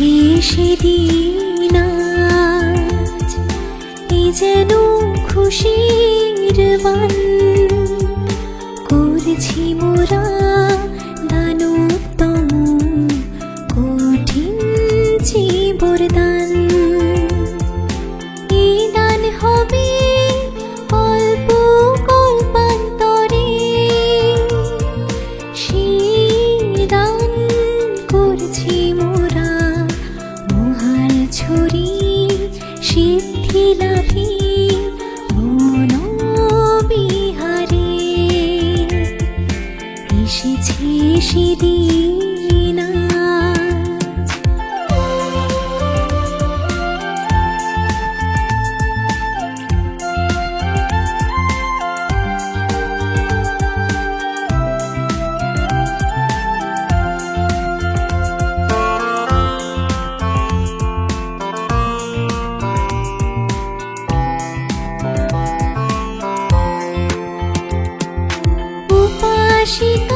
দেখে সেদিন এই যেন খুশি সেদিন she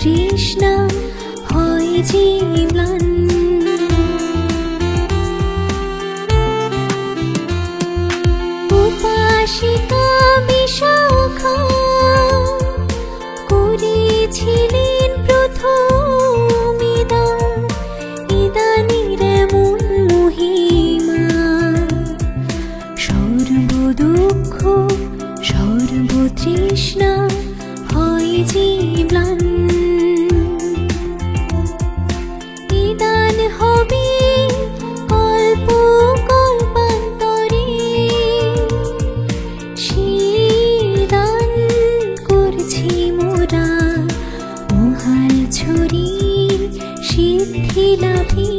তৃষ্ণা হয় যে ম্লান উপাসিকা বিশাখা করেছিলেন প্রথম ইদানির এমন মহিমা, সর্বদুঃখ, সর্বতৃষ্ণা হয় জীবলান ছুরি সিদ্ধি লাভে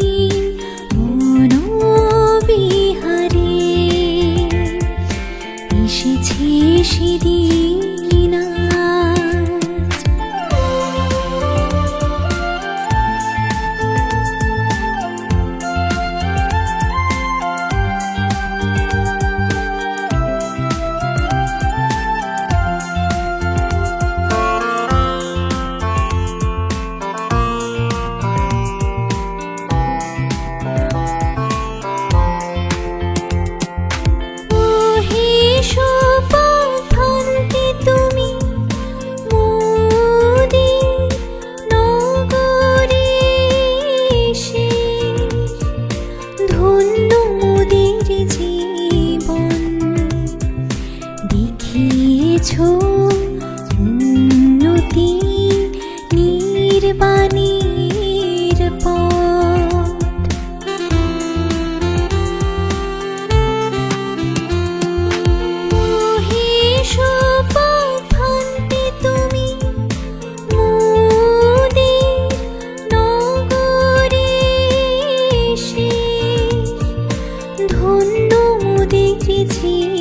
一起。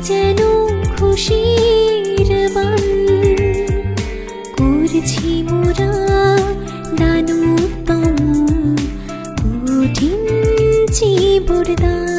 যেন খুশির বান করছি মোরা দানুতম কঠিন জীবরদান